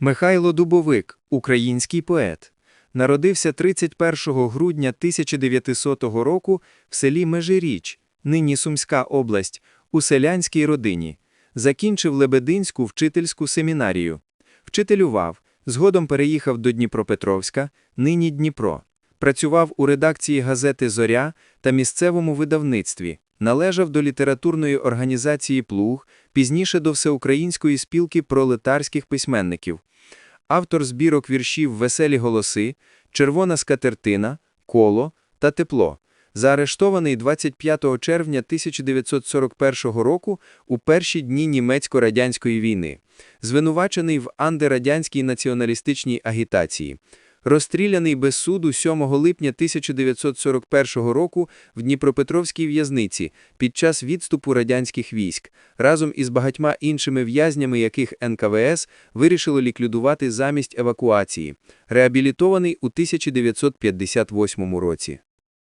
Михайло Дубовик, український поет. Народився 31 грудня 1900 року в селі Межиріч, нині Сумська область, у селянській родині. Закінчив Лебединську вчительську семінарію. Вчителював, згодом переїхав до Дніпропетровська, нині Дніпро. Працював у редакції газети Зоря та місцевому видавництві. Належав до літературної організації Плуг, пізніше до Всеукраїнської спілки пролетарських письменників. Автор збірок віршів Веселі голоси, Червона скатертина, Коло та Тепло. Заарештований 25 червня 1941 року у перші дні німецько-радянської війни. Звинувачений в антирадянській націоналістичній агітації. Розстріляний без суду 7 липня 1941 року в Дніпропетровській в'язниці під час відступу радянських військ, разом із багатьма іншими в'язнями, яких НКВС вирішило ліквідувати замість евакуації, реабілітований у 1958 році.